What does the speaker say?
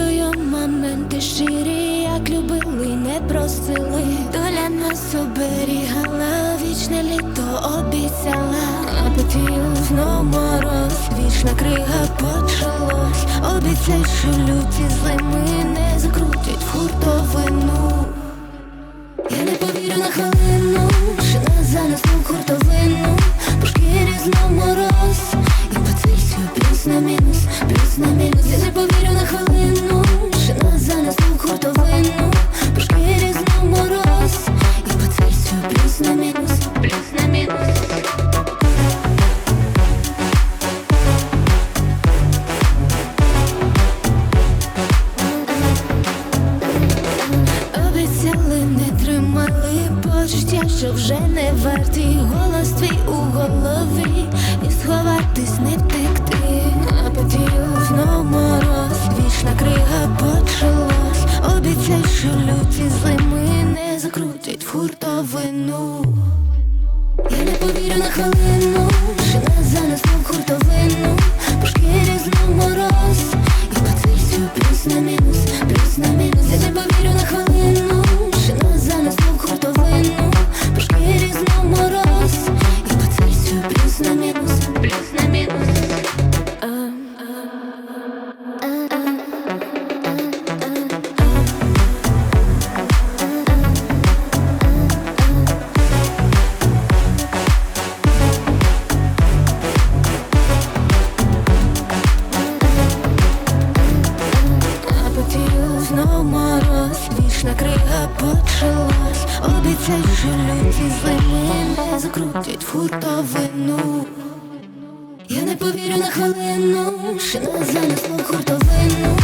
моменти щирі, як любили, не просили. Доля нас оберігала, вічне літо обіцяла. А потім знов мороз, вічна крига почалось. Обіцяй, що люті зими не закрутять тримали почуття, що вже не варті Голос твій у голові. І сховатись не втекти. А потім знов мороз Вічна крига почалась. Обіцяй, що люті зими не закрутять в хуртовину. Я не повірю на хвилину, що нас занесло в хуртовину вічна крига почалась. Обіцяй, що люті зими не закрутять хуртовину Я не повірю на хвилину, що нас занесло хуртовину